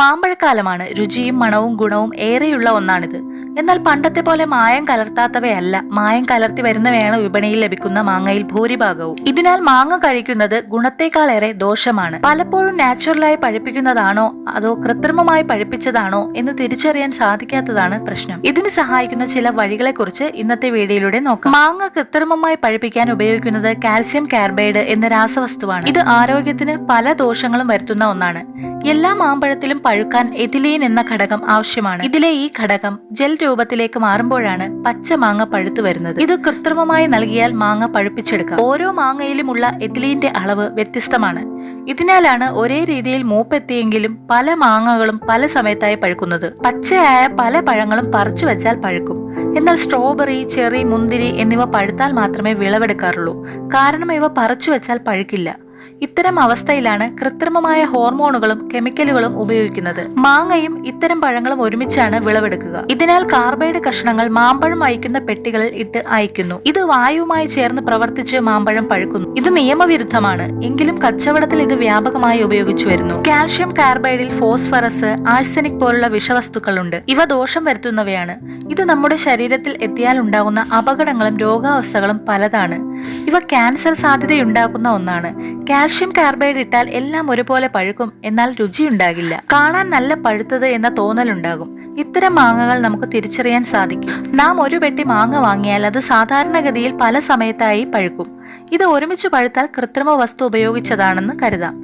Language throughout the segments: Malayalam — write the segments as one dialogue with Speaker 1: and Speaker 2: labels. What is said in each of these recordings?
Speaker 1: മാമ്പഴക്കാലമാണ് രുചിയും മണവും ഗുണവും ഏറെയുള്ള ഒന്നാണിത്. എന്നാൽ പണ്ടത്തെ പോലെ മായം കലർത്താത്തവയല്ല. മായം കലർത്തി വരുന്നവയാണ് വിപണിയിൽ ലഭിക്കുന്ന മാങ്ങയിൽ ഭൂരിഭാഗവും. ഇതിനാൽ മാങ്ങ കഴിക്കുന്നത് ഗുണത്തെക്കാളേറെ ദോഷമാണ്. പലപ്പോഴും നാച്ചുറലായി പഴിപ്പിക്കുന്നതാണോ അതോ കൃത്രിമമായി പഴിപ്പിച്ചതാണോ എന്ന് തിരിച്ചറിയാൻ സാധിക്കാത്തതാണ് പ്രശ്നം. ഇതിന് സഹായിക്കുന്ന ചില വഴികളെക്കുറിച്ച് ഇന്നത്തെ വീഡിയോയിലൂടെ നോക്കാം. മാങ്ങ കൃത്രിമമായി പഴിപ്പിക്കാൻ ഉപയോഗിക്കുന്നത് കാൽസ്യം കാർബൈഡ് എന്ന രാസവസ്തുവാണ്. ഇത് ആരോഗ്യത്തിന് പല ദോഷങ്ങളും വരുത്തുന്ന ഒന്നാണ്. എല്ലാ മാമ്പഴത്തിലും പഴുക്കാൻ എഥിലീൻ എന്ന ഘടകം ആവശ്യമാണ്. ഇതിലെ ഈ ഘടകം ജെൽ രൂപത്തിലേക്ക് മാറുമ്പോഴാണ് പച്ച മാങ്ങ പഴുത്തു വരുന്നത്. ഇത് കൃത്രിമമായി നൽകിയാൽ മാങ്ങ പഴുപ്പിച്ചെടുക്കാം. ഓരോ മാങ്ങയിലുമുള്ള എഥിലീന്റെ അളവ് വ്യത്യസ്തമാണ്. ഇതിനാലാണ് ഒരേ രീതിയിൽ മൂപ്പെത്തിയെങ്കിലും പല മാങ്ങകളും പല സമയത്തായി പഴുക്കുന്നത്. പച്ചയായ പല പഴങ്ങളും പറിച്ചു വെച്ചാൽ പഴുക്കും. എന്നാൽ സ്ട്രോബെറി ചെറി മുന്തിരി എന്നിവ പഴുത്താൽ മാത്രമേ വിളവെടുക്കാറുള്ളൂ. കാരണം ഇവ പറിച്ചു വെച്ചാൽ പഴുക്കില്ല. ഇത്തരം അവസ്ഥയിലാണ് കൃത്രിമമായ ഹോർമോണുകളും കെമിക്കലുകളും ഉപയോഗിക്കുന്നത്. മാങ്ങയും ഇത്തരം പഴങ്ങളും ഒരുമിച്ചാണ് വിളവെടുക്കുക. ഇതിനാൽ കാർബൈഡ് കഷ്ണങ്ങൾ മാമ്പഴം അയക്കുന്ന പെട്ടികളിൽ ഇട്ട് അയക്കുന്നു ഇത് വായുവുമായി ചേർന്ന് പ്രവർത്തിച്ച് മാമ്പഴം പഴുക്കുന്നു. ഇത് നിയമവിരുദ്ധമാണ്. എങ്കിലും കച്ചവടത്തിൽ ഇത് വ്യാപകമായി ഉപയോഗിച്ചു വരുന്നു. കാൽഷ്യം കാർബൈഡിൽ ഫോസ്ഫറസ് ആഴ്സനിക് പോലുള്ള വിഷവസ്തുക്കളുണ്ട്. ഇവ ദോഷം വരുത്തുന്നവയാണ്. ഇത് നമ്മുടെ ശരീരത്തിൽ എത്തിയാൽ ഉണ്ടാകുന്ന അപകടങ്ങളും രോഗാവസ്ഥകളും പലതാണ്. ഇവ ക്യാൻസർ സാധ്യതയുണ്ടാക്കുന്ന ഒന്നാണ്. കാൽഷ്യം കാർബൈഡ് ഇട്ടാൽ എല്ലാം ഒരുപോലെ പഴുക്കും എന്നാൽ രുചിയുണ്ടാകില്ല. കാണാൻ നല്ല പഴുത്തത് എന്ന തോന്നലുണ്ടാകും. ഇത്തരം മാങ്ങകൾ നമുക്ക് തിരിച്ചറിയാൻ സാധിക്കും. നാം ഒരു പെട്ടി മാങ്ങ വാങ്ങിയാൽ അത് സാധാരണഗതിയിൽ പല സമയത്തായി പഴുക്കും. ഇത് ഒരുമിച്ച് പഴുത്താൽ കൃത്രിമ വസ്തു ഉപയോഗിച്ചതാണെന്ന് കരുതാം.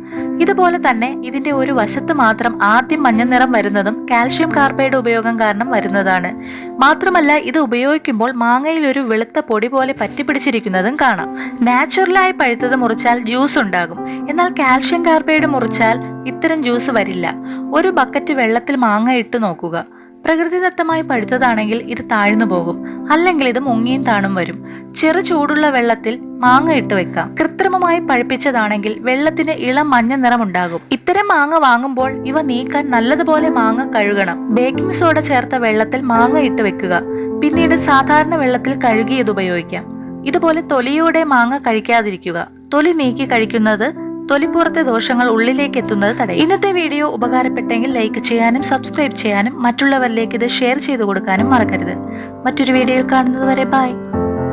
Speaker 1: ഇതുപോലെ തന്നെ ഇതിന്റെ ഒരു വശത്ത് മാത്രം ആദ്യം മഞ്ഞ നിറം വരുന്നതും കാൽഷ്യം കാർബൈഡ് ഉപയോഗം കാരണം വരുന്നതാണ്. മാത്രമല്ല ഇത് ഉപയോഗിക്കുമ്പോൾ മാങ്ങയിൽ ഒരു വെളുത്ത പൊടി പോലെ പറ്റിപ്പിടിച്ചിരിക്കുന്നതും കാണാം. നാച്ചുറലായി പഴുത്തത് മുറിച്ചാൽ ജ്യൂസ് ഉണ്ടാകും. എന്നാൽ കാൽഷ്യം കാർബൈഡ് മുറിച്ചാൽ ഇത്തരം ജ്യൂസ് വരില്ല. ഒരു ബക്കറ്റ് വെള്ളത്തിൽ മാങ്ങ ഇട്ട് നോക്കുക. പ്രകൃതിദത്തമായി പഴുത്തതാണെങ്കിൽ ഇത് താഴ്ന്നു പോകും. അല്ലെങ്കിൽ ഇത് മുങ്ങിയും താണും വരും. ചെറു ചൂടുള്ള വെള്ളത്തിൽ മാങ്ങ ഇട്ട് വെക്കാം. കൃത്രിമമായി പഴുപ്പിച്ചതാണെങ്കിൽ വെള്ളത്തിന് ഇളം മഞ്ഞ നിറമുണ്ടാകും. ഇത്തരം മാങ്ങ വാങ്ങുമ്പോൾ ഇവ നീക്കാൻ നല്ലതുപോലെ മാങ്ങ കഴുകണം. ബേക്കിംഗ് സോഡ ചേർത്ത വെള്ളത്തിൽ മാങ്ങ ഇട്ട് വെക്കുക. പിന്നീട് സാധാരണ വെള്ളത്തിൽ കഴുകി ഇത് ഉപയോഗിക്കാം. ഇതുപോലെ തൊലിയോടെ മാങ്ങ കഴിക്കാതിരിക്കുക. തൊലി നീക്കി കഴിക്കുന്നത് തൊലിപ്പുറത്തെ ദോഷങ്ങൾ ഉള്ളിലേക്ക് എത്തുന്നത് തടയും. ഇന്നത്തെ വീഡിയോ ഉപകാരപ്പെട്ടെങ്കിൽ ലൈക്ക് ചെയ്യാനും സബ്സ്ക്രൈബ് ചെയ്യാനും മറ്റുള്ളവരിലേക്ക് ഇത് ഷെയർ ചെയ്തു കൊടുക്കാനും മറക്കരുത്. മറ്റൊരു വീഡിയോയിൽ കാണുന്നത് വരെ ബൈ